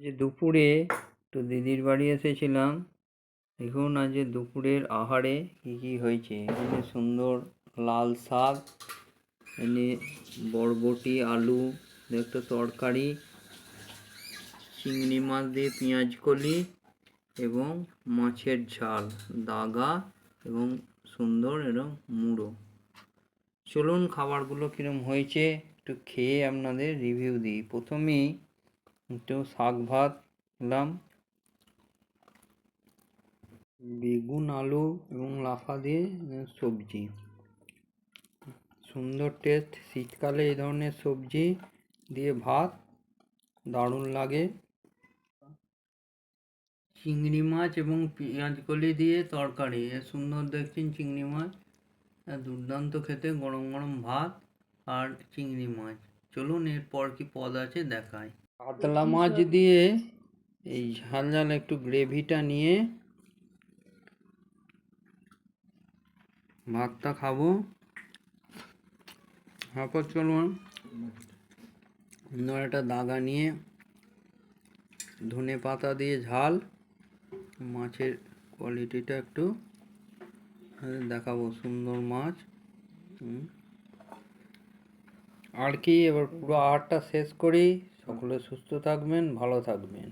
যে দুপুরে একটু দিদির বাড়ি এসেছিলাম। দেখুন আজ দুপুরের আহারে কি কি হয়েছে। এখানে সুন্দর লাল শাক এখানে বরবটি, আলু, একটা তরকারি, চিংড়ি মাছ দিয়ে পেঁয়াজ কলি এবং মাছের ঝাল, দাগা এবং সুন্দর এরম মুড়ো। চলুন খাবারগুলো কীরকম হয়েছে একটু খেয়ে আপনাদের রিভিউ দিই। প্রথমেই একটু শাক, ভাত খেলাম বেগুন, আলু এবং লাফা দিয়ে সবজি। সুন্দর টেস্ট শীতকালে এই ধরনের সবজি দিয়ে ভাত দারুণ লাগে। চিংড়ি মাছ এবং পেঁয়াজ কলি দিয়ে তরকারি। সুন্দর দেখছেন চিংড়ি মাছ। দুর্দান্ত খেতে গরম গরম ভাত আর চিংড়ি মাছ। চলুন এরপর কি পদ আছে দেখায় কাতলা মাছ দিয়ে এই ঝাল ঝাল একটু গ্রেভিটা নিয়ে ভাতটা খাব। তারপর চলুন। অন্য একটা দাগা নিয়ে ধনে পাতা দিয়ে ঝাল মাছের কোয়ালিটিটা একটু দেখাবো সুন্দর মাছ। হুম। আর কি এবার পুরো আহারটা শেষ করি। সকলে সুস্থ থাকবেন ভালো থাকবেন।